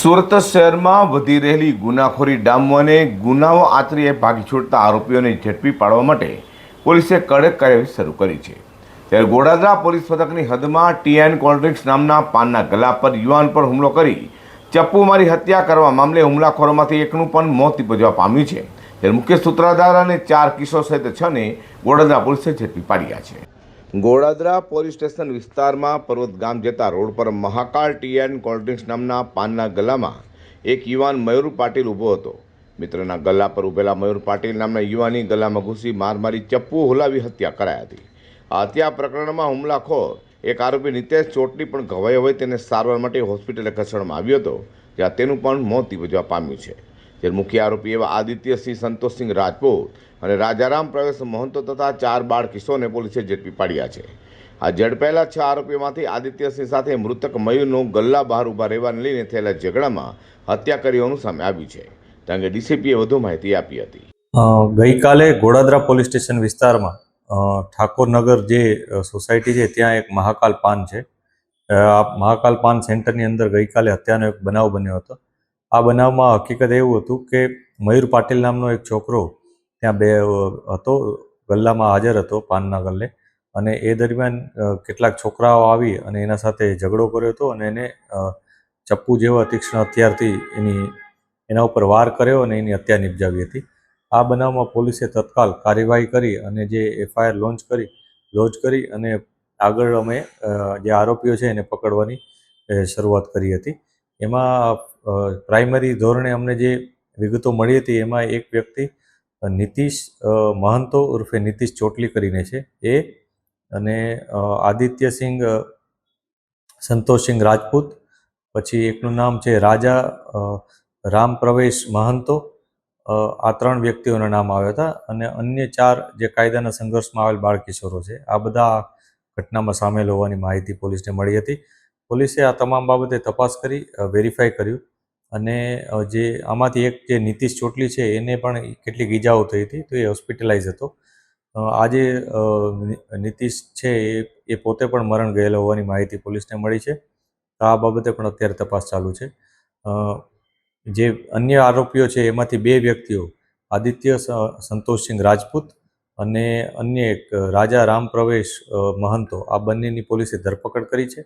સુરત શહેરમાં વધી રહેલી ગુનાખોરી ડામવાને ગુનાઓ આચરીએ ભાગી છૂટતા આરોપીઓને ઝડપી પાડવા માટે પોલીસે કડક કાર્યવાહી શરૂ કરી છે. ત્યારે ગોડાદરા પોલીસ મથકની હદમાં ટીએન કોલ્ડ્રિંક્સ નામના પાનના ગલા પર યુવાન પર હુમલો કરી ચપ્પુ મારી હત્યા કરવા મામલે હુમલાખોરોમાંથી એકનું પણ મોત નિપજવા પામ્યું છે. ત્યારે મુખ્ય સૂત્રધાર અને ચાર કિશોર સહિત છને ગોડાદરા પોલીસે ઝડપી પાડ્યા છે. ગોડાદરા પોલીસ સ્ટેશન વિસ્તારમાં પર્વત ગામ જતા રોડ પર મહાકાળ ટી એન્ડ કોલ્ડ્રિંક્સ નામના પાનના ગલામાં એક યુવાન મયુર પાટીલ ઊભો હતો. મિત્રના ગલા પર ઊભેલા મયુર પાટીલ નામના યુવાની ગલામાં ઘૂસી માર મારી ચપ્પુ હુલાવી હત્યા કરાઈ હતી. આ હત્યા પ્રકરણમાં હુમલાખોર, એક આરોપી નિતેશ ચોટલી પણ ઘવાયો હોય તેને સારવાર માટે હોસ્પિટલે ખસેડવામાં આવ્યો હતો. જ્યાં તેનું પણ મોત નિપજવા પામ્યું છે. જ્યારે મુખ્ય આરોપી એવા આદિત્યસિંહ સંતોષસિંહ રાજપૂત અને રાજારામ પ્રવેશ મહંતો તથા ચાર બાળ કિશોરને પોલીસે ઝડપી પાડ્યા છે. આ ઝડપાયેલા છ આરોપીઓમાંથી આદિત્યસિંહ સાથે મૃતક મયુરનો ગલ્લા બહાર ઊભા રહેવાને લઈને થયેલા ઝઘડામાં હત્યા કરી સામે આવ્યું છે. કારણ કે ડીસીપીએ વધુ માહિતી આપી હતી. ગઈકાલે ગોડાદરા પોલીસ સ્ટેશન વિસ્તારમાં ઠાકોરનગર જે સોસાયટી છે, ત્યાં એક મહાકાલ પાન છે. આ મહાકાલ પાન સેન્ટરની અંદર ગઈકાલે હત્યાનો એક બનાવ બન્યો હતો. આ બનાવમાં હકીકત એવું હતું કે મયુર પાટીલ નામનો એક છોકરો ત્યાં બે હતો, ગલ્લામાં હાજર હતો પાનના ગલ્લે. અને એ દરમિયાન કેટલાક છોકરાઓ આવી અને એના સાથે ઝઘડો કર્યો હતો અને એને ચપ્પુ જેવા તીક્ષ્ણ હથિયારથી એની, એના ઉપર વાર કર્યો અને એની હત્યા નિપજાવી હતી. આ બનાવમાં પોલીસે તત્કાલ કાર્યવાહી કરી અને જે એફઆઈઆર લોન્ચ કરી લોન્ચ કરી અને આગળ અમે જે આરોપીઓ છે એને પકડવાની શરૂઆત કરી હતી. એમાં પ્રાઇમરી ધોરણે અમને જે વિગતો મળી હતી, એમાં એક વ્યક્તિ નીતિશ મહંતો ઉર્ફે નીતિશ ચોટલી કરીને છે. એ અને આદિત્યસિંહ સંતોષસિંહ રાજપૂત, પછી એકનું નામ છે રાજા રામ પ્રવેશ મહંતો આ ત્રણ વ્યક્તિઓના નામ આવ્યા હતા. અને અન્ય ચાર જે કાયદાના સંઘર્ષમાં આવેલ બાળકિશોરો છે, આ બધા ઘટનામાં સામેલ હોવાની માહિતી પોલીસને મળી હતી. પોલીસે આ તમામ બાબતે તપાસ કરી વેરીફાઈ કર્યું અને જે આમાંથી એક જે નીતિશ ચોટલી છે એને પણ કેટલીક ઈજાઓ થઈ હતી તો એ હોસ્પિટલાઇઝ હતો. આજે નીતિશ છે એ એ પોતે પણ મરણ ગયેલો હોવાની માહિતી પોલીસને મળી છે. આ બાબતે પણ અત્યારે તપાસ ચાલુ છે. જે અન્ય આરોપીઓ છે એમાંથી બે વ્યક્તિઓ, આદિત્ય સંતોષસિંહ રાજપૂત અને અન્ય એક રાજા રામ પ્રવેશ મહંતો, આ બંનેની પોલીસે ધરપકડ કરી છે.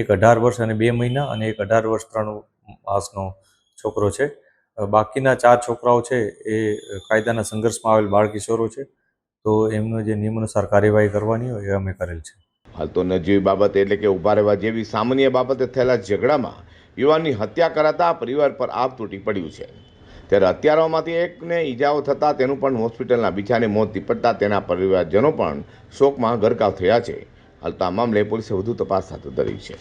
એક અઢાર વર્ષ અને બે મહિના અને એક અઢાર વર્ષ ત્રણ માસનો છોકરો છે. બાકીના ચાર છોકરાઓ છે એ કાયદાના સંઘર્ષમાં આવેલ બાળકિશોરો છે. તો એમનો જે નિયમાનુસાર કાર્યવાહી કરવાની હોય એ અમે કરેલ છે. હાલ તો નજીવી બાબત એટલે કે ઊભા રહેવા જેવી સામાન્ય બાબતે થયેલા ઝઘડામાં યુવાનની હત્યા કરાતા પરિવાર પર આપ તૂટી પડ્યું છે. ત્યારે હત્યારાઓમાંથી એકને ઈજાઓ થતાં તેનું પણ હોસ્પિટલના બીજાને મોત નીપટતા તેના પરિવારજનો પણ શોકમાં ગરકાવ થયા છે. હાલ તો આ મામલે પોલીસે વધુ તપાસ હાથ ધરી છે.